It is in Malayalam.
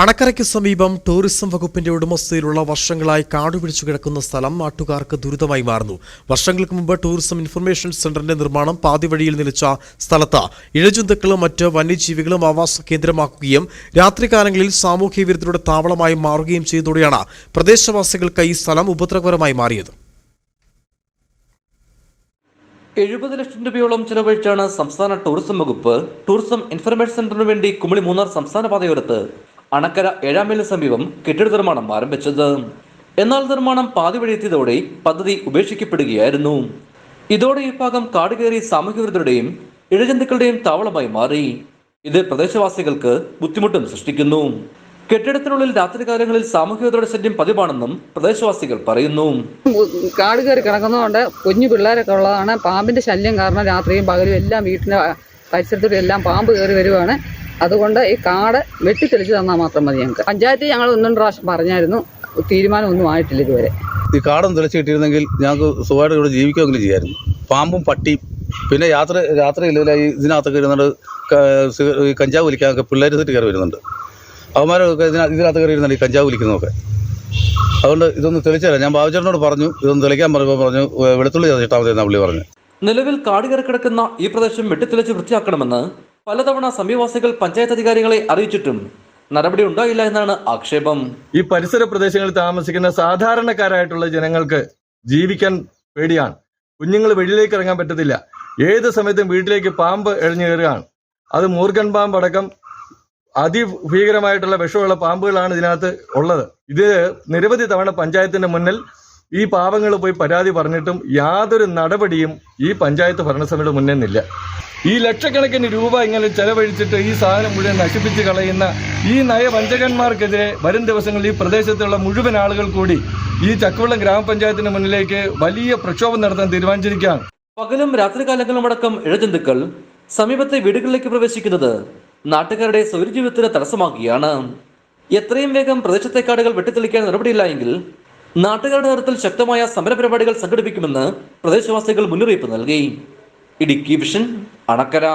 അണക്കരയ്ക്ക് സമീപം ടൂറിസം വകുപ്പിന്റെ ഉടമസ്ഥയിലുള്ള വർഷങ്ങളായി കാടുപിടിച്ചു കിടക്കുന്ന സ്ഥലം നാട്ടുകാർക്ക് ദുരിതമായി മാറുന്നു. വർഷങ്ങൾക്ക് മുമ്പ് ടൂറിസം ഇൻഫർമേഷൻ സെന്ററിന്റെ നിർമ്മാണം പാതിവഴിയിൽ നിലച്ച സ്ഥലത്ത് ഇഴജന്തുക്കളും മറ്റ് വന്യജീവികളും ആവാസ കേന്ദ്രമാക്കുകയും രാത്രികാലങ്ങളിൽ സാമൂഹ്യ വിരുദ്ധരുടെ താവളമായി മാറുകയും ചെയ്തതോടെയാണ് പ്രദേശവാസികൾക്ക് ഈ സ്ഥലം ഉപദ്രവകരമായി മാറിയത്. എഴുപത് ലക്ഷം രൂപയോളം ചെലവഴിച്ചാണ് സംസ്ഥാന ടൂറിസം വകുപ്പ് ടൂറിസം ഇൻഫർമേഷൻ സെന്ററിനു വേണ്ടി കുമളി മൂന്നാർ സംസ്ഥാന പാതയോരത്ത് അണക്കര ഏഴാം മൈലിന് സമീപം കെട്ടിട നിർമ്മാണം ആരംഭിച്ചത്. എന്നാൽ നിർമ്മാണം പാതി വഴിയെത്തിയതോടെ പദ്ധതി ഉപേക്ഷിക്കപ്പെടുകയായിരുന്നു. ഇതോടെ ഈ ഭാഗം കാട് കയറി സാമൂഹ്യവിരുദ്ധരുടെയും ഇഴജന്തുക്കളുടെയും താവളമായി മാറി. ഇത് പ്രദേശവാസികൾക്ക് ബുദ്ധിമുട്ടും സൃഷ്ടിക്കുന്നു. കെട്ടിടത്തിനുള്ളിൽ രാത്രികാലങ്ങളിൽ സാമൂഹികതയുടെ ശല്യം പതിവാണെന്നും പ്രദേശവാസികൾ പറയുന്നു. കാട് കയറി കിടക്കുന്നതുകൊണ്ട് കുഞ്ഞു പിള്ളേരൊക്കെ ഉള്ളതാണ് പാമ്പിന്റെ ശല്യം കാരണം രാത്രിയും പകലും എല്ലാം വീട്ടിന്റെ പരിസരത്തൂടെ എല്ലാം പാമ്പ് കയറി വരുവാണ്. അതുകൊണ്ട് ഈ കാട് വെട്ടിത്തെളിച്ച് തന്നാൽ മാത്രം മതി ഞങ്ങൾക്ക്. പഞ്ചായത്ത് ഞങ്ങൾ ഒന്നും പ്രാവശ്യം പറഞ്ഞായിരുന്നു. തീരുമാനമൊന്നും ആയിട്ടില്ല ഇതുവരെ. ഈ കാടൊന്നും തെളിച്ച് കിട്ടിയിരുന്നെങ്കിൽ ഞങ്ങൾക്ക് സുഖമായിട്ട് ഇവിടെ ജീവിക്കുകയെങ്കിലും ചെയ്യായിരുന്നു. പാമ്പും പട്ടി പിന്നെ യാത്ര രാത്രിയിൽ ഈ ഇതിനകത്തൊക്കെ സി- ഈ കഞ്ചാവ് വലിക്കാനൊക്കെ പിള്ളേർ തെറ്റ് കയറി വരുന്നുണ്ട്. അവന്മാരൊക്കെ ഇതിനകത്ത് ഇതിനകത്ത് കയറി ഇരുന്നുണ്ട് ഈ കഞ്ചാവ് വലിക്കുന്നതൊക്കെ. അതുകൊണ്ട് ഇതൊന്ന് തെളിച്ചല്ല. ഞാൻ ബാബുചേട്ടനോട് പറഞ്ഞു ഇതൊന്ന് തെളിക്കാൻ പറഞ്ഞപ്പോൾ പറഞ്ഞു വെളുത്തുള്ളി എന്നാ പുള്ളി പറഞ്ഞു. നിലവിൽ കാട് കയറി കിടക്കുന്ന ഈ പ്രദേശം വെട്ടിത്തെളിച്ച് വൃത്തിയാക്കണമെന്ന് പലതവണ സമീപവാസികൾ പഞ്ചായത്ത് അധികാരികളെ അറിയിച്ചിട്ടും നടപടി ഉണ്ടായില്ല എന്നാണ് ആക്ഷേപം. ഈ പരിസര പ്രദേശങ്ങളിൽ താമസിക്കുന്ന സാധാരണക്കാരായിട്ടുള്ള ജനങ്ങൾക്ക് ജീവിക്കാൻ പേടിയാണ്. കുഞ്ഞുങ്ങൾ വെളിയിലേക്ക് ഇറങ്ങാൻ പറ്റത്തില്ല. ഏത് സമയത്തും വീട്ടിലേക്ക് പാമ്പ് എഴഞ്ഞു കയറുകയാണ്. അത് മൂർഖൻ പാമ്പ് അടക്കം അതിഭീകരമായിട്ടുള്ള വിഷമുള്ള പാമ്പുകളാണ് ഇതിനകത്ത് ഉള്ളത്. ഇത് നിരവധി തവണ പഞ്ചായത്തിന്റെ മുന്നിൽ ഈ പാവങ്ങൾ പോയി പരാതി പറഞ്ഞിട്ടും യാതൊരു നടപടിയും ഈ പഞ്ചായത്ത് ഭരണസമിതിയുടെ മുന്നിൽ നിന്നില്ല ഈ ലക്ഷക്കണക്കിന് രൂപ ഇങ്ങനെ ചെലവഴിച്ചിട്ട് ഈ സാധനം മുഴുവൻ നശിപ്പിച്ച് കളയുന്ന ഈ നയവഞ്ചകന്മാർക്കെതിരെ വരും ദിവസങ്ങളിൽ ഈ പ്രദേശത്തുള്ള മുഴുവൻ ആളുകൾ കൂടി ഈ ചക്കവെള്ളം ഗ്രാമപഞ്ചായത്തിന് മുന്നിലേക്ക് വലിയ പ്രക്ഷോഭം നടത്താൻ തീരുമാനിച്ചിരിക്കുകയാണ്. പകലും രാത്രികാലങ്ങളും അടക്കം ഇഴജന്തുക്കൾ സമീപത്തെ വീടുകളിലേക്ക് പ്രവേശിക്കുന്നത് നാട്ടുകാരുടെ സൗരജീവിതത്തിന് തടസ്സമാക്കുകയാണ്. എത്രയും വേഗം പ്രദേശത്തെ കാടുകൾ വെട്ടിത്തെളിക്കാൻ നടപടിയില്ല എങ്കിൽ നാട്ടുകാരുടെ നേതൃത്വത്തിൽ ശക്തമായ സമരപരിപാടികൾ സംഘടിപ്പിക്കുമെന്ന് പ്രദേശവാസികൾ മുന്നറിയിപ്പ് നൽകി. ഇടുക്കി വിഷൻ അണക്കര.